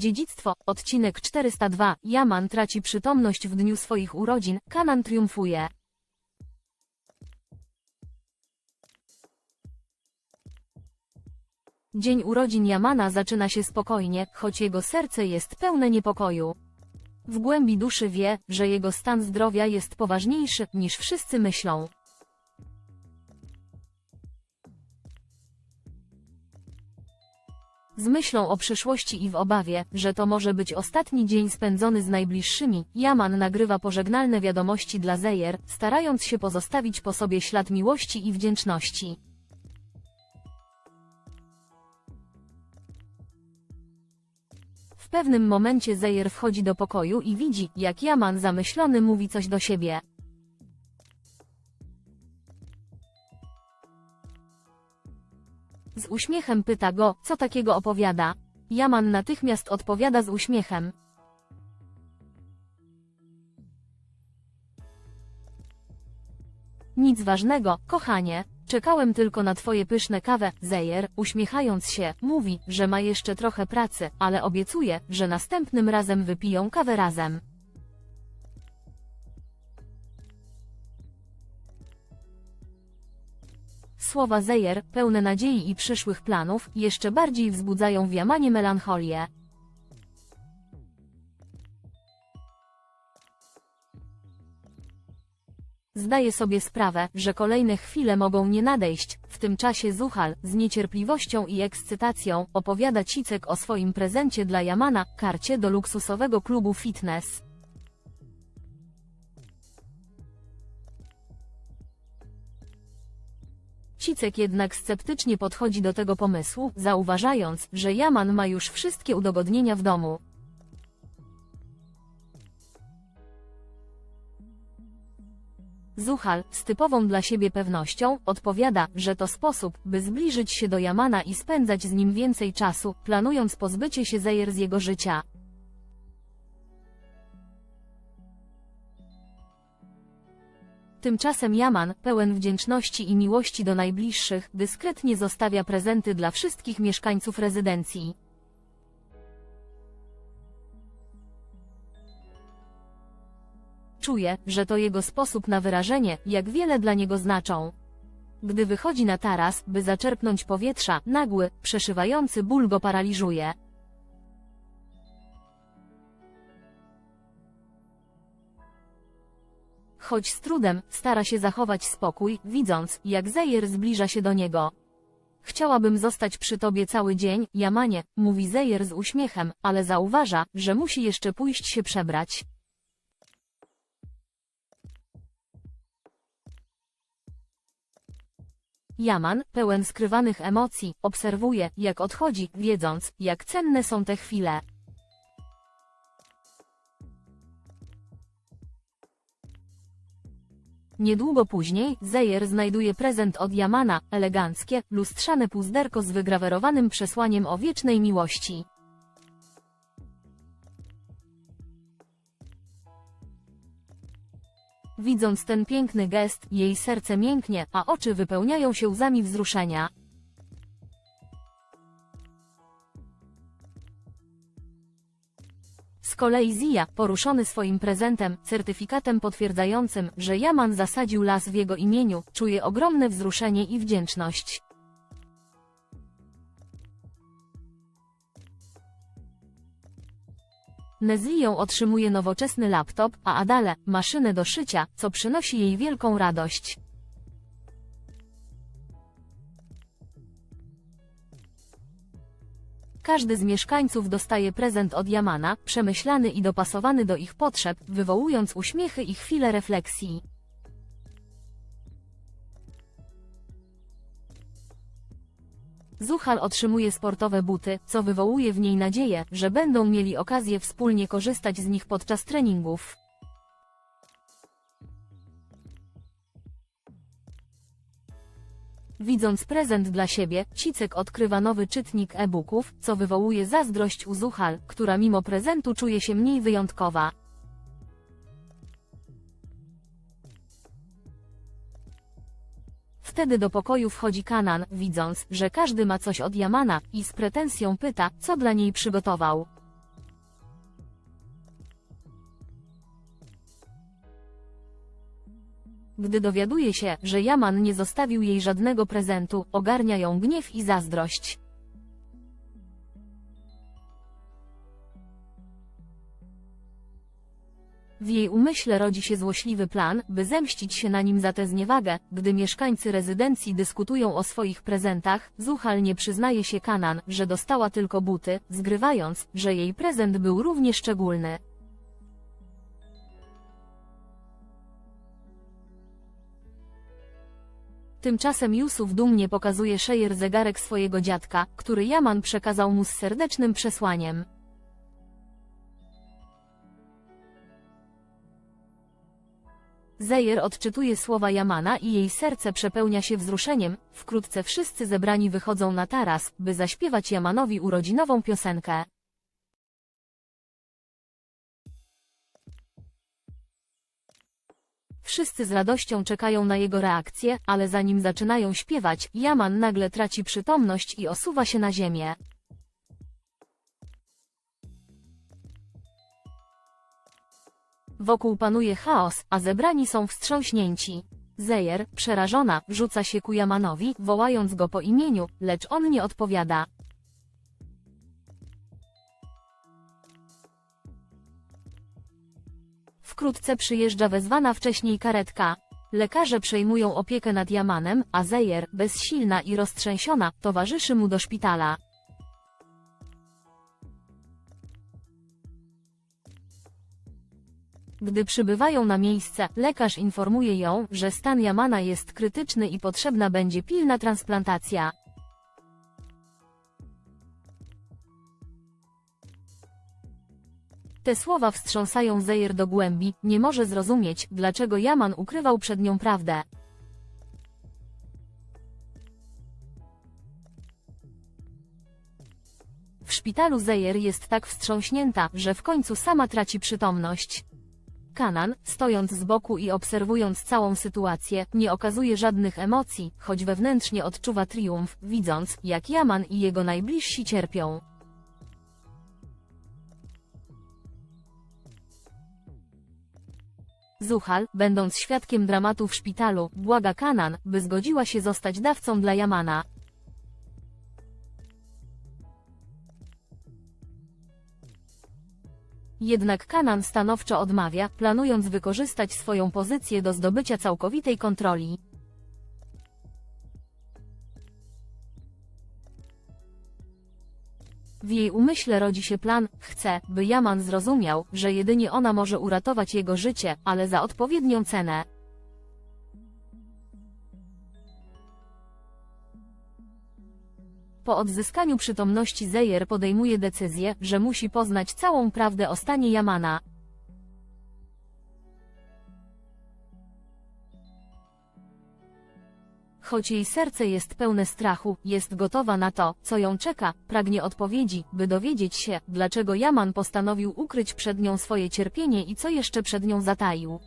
Dziedzictwo, odcinek 402. Jaman traci przytomność w dniu swoich urodzin, Kanan triumfuje. Dzień urodzin Jamana zaczyna się spokojnie, choć jego serce jest pełne niepokoju. W głębi duszy wie, że jego stan zdrowia jest poważniejszy, niż wszyscy myślą. Z myślą o przyszłości i w obawie, że to może być ostatni dzień spędzony z najbliższymi, Jaman nagrywa pożegnalne wiadomości dla Zejer, starając się pozostawić po sobie ślad miłości i wdzięczności. W pewnym momencie Zejer wchodzi do pokoju i widzi, jak Jaman zamyślony mówi coś do siebie. Uśmiechem pyta go, co takiego opowiada. Jaman natychmiast odpowiada z uśmiechem. Nic ważnego, kochanie. Czekałem tylko na twoje pyszne kawę, Zejer, uśmiechając się, mówi, że ma jeszcze trochę pracy, ale obiecuje, że następnym razem wypiją kawę razem. Słowa Zejer, pełne nadziei i przyszłych planów, jeszcze bardziej wzbudzają w Jamanie melancholię. Zdaje sobie sprawę, że kolejne chwile mogą nie nadejść. W tym czasie Zuchal, z niecierpliwością i ekscytacją, opowiada Cicek o swoim prezencie dla Jamana, karcie do luksusowego klubu fitness. Cicek jednak sceptycznie podchodzi do tego pomysłu, zauważając, że Jaman ma już wszystkie udogodnienia w domu. Zuchal, z typową dla siebie pewnością, odpowiada, że to sposób, by zbliżyć się do Jamana i spędzać z nim więcej czasu, planując pozbycie się Zejer z jego życia. Tymczasem Jaman, pełen wdzięczności i miłości do najbliższych, dyskretnie zostawia prezenty dla wszystkich mieszkańców rezydencji. Czuje, że to jego sposób na wyrażenie, jak wiele dla niego znaczą. Gdy wychodzi na taras, by zaczerpnąć powietrza, nagły, przeszywający ból go paraliżuje. Choć z trudem, stara się zachować spokój, widząc, jak Zejer zbliża się do niego. Chciałabym zostać przy tobie cały dzień, Jamanie, mówi Zejer z uśmiechem, ale zauważa, że musi jeszcze pójść się przebrać. Jaman, pełen skrywanych emocji, obserwuje, jak odchodzi, wiedząc, jak cenne są te chwile. Niedługo później, Zejer znajduje prezent od Jamana, eleganckie, lustrzane puzderko z wygrawerowanym przesłaniem o wiecznej miłości. Widząc ten piękny gest, jej serce mięknie, a oczy wypełniają się łzami wzruszenia. Kolei Zia, poruszony swoim prezentem, certyfikatem potwierdzającym, że Jaman zasadził las w jego imieniu, czuje ogromne wzruszenie i wdzięczność. Nezlią otrzymuje nowoczesny laptop, a Adale – maszynę do szycia, co przynosi jej wielką radość. Każdy z mieszkańców dostaje prezent od Jamana, przemyślany i dopasowany do ich potrzeb, wywołując uśmiechy i chwile refleksji. Zuchal otrzymuje sportowe buty, co wywołuje w niej nadzieję, że będą mieli okazję wspólnie korzystać z nich podczas treningów. Widząc prezent dla siebie, Cicek odkrywa nowy czytnik e-booków, co wywołuje zazdrość u Zuchal, która mimo prezentu czuje się mniej wyjątkowa. Wtedy do pokoju wchodzi Kanan, widząc, że każdy ma coś od Jamana, i z pretensją pyta, co dla niej przygotował. Gdy dowiaduje się, że Jaman nie zostawił jej żadnego prezentu, ogarnia ją gniew i zazdrość. W jej umyśle rodzi się złośliwy plan, by zemścić się na nim za tę zniewagę. Gdy mieszkańcy rezydencji dyskutują o swoich prezentach, Zuhal nie przyznaje się Kanan, że dostała tylko buty, zgrywając, że jej prezent był równie szczególny. Tymczasem Yusuf dumnie pokazuje Szejer zegarek swojego dziadka, który Jaman przekazał mu z serdecznym przesłaniem. Zejer odczytuje słowa Jamana i jej serce przepełnia się wzruszeniem. Wkrótce wszyscy zebrani wychodzą na taras, by zaśpiewać Jamanowi urodzinową piosenkę. Wszyscy z radością czekają na jego reakcję, ale zanim zaczynają śpiewać, Jaman nagle traci przytomność i osuwa się na ziemię. Wokół panuje chaos, a zebrani są wstrząśnięci. Zejer, przerażona, rzuca się ku Jamanowi, wołając go po imieniu, lecz on nie odpowiada. Wkrótce przyjeżdża wezwana wcześniej karetka. Lekarze przejmują opiekę nad Jamanem, a Zejer, bezsilna i roztrzęsiona, towarzyszy mu do szpitala. Gdy przybywają na miejsce, lekarz informuje ją, że stan Jamana jest krytyczny i potrzebna będzie pilna transplantacja. Te słowa wstrząsają Zejer do głębi, nie może zrozumieć, dlaczego Jaman ukrywał przed nią prawdę. W szpitalu Zejer jest tak wstrząśnięta, że w końcu sama traci przytomność. Kanan, stojąc z boku i obserwując całą sytuację, nie okazuje żadnych emocji, choć wewnętrznie odczuwa triumf, widząc, jak Jaman i jego najbliżsi cierpią. Zuhal, będąc świadkiem dramatu w szpitalu, błaga Kanan, by zgodziła się zostać dawcą dla Jamana. Jednak Kanan stanowczo odmawia, planując wykorzystać swoją pozycję do zdobycia całkowitej kontroli. W jej umyśle rodzi się plan, chce, by Jaman zrozumiał, że jedynie ona może uratować jego życie, ale za odpowiednią cenę. Po odzyskaniu przytomności Zejer podejmuje decyzję, że musi poznać całą prawdę o stanie Jamana. Choć jej serce jest pełne strachu, jest gotowa na to, co ją czeka, pragnie odpowiedzi, by dowiedzieć się, dlaczego Jaman postanowił ukryć przed nią swoje cierpienie i co jeszcze przed nią zataił.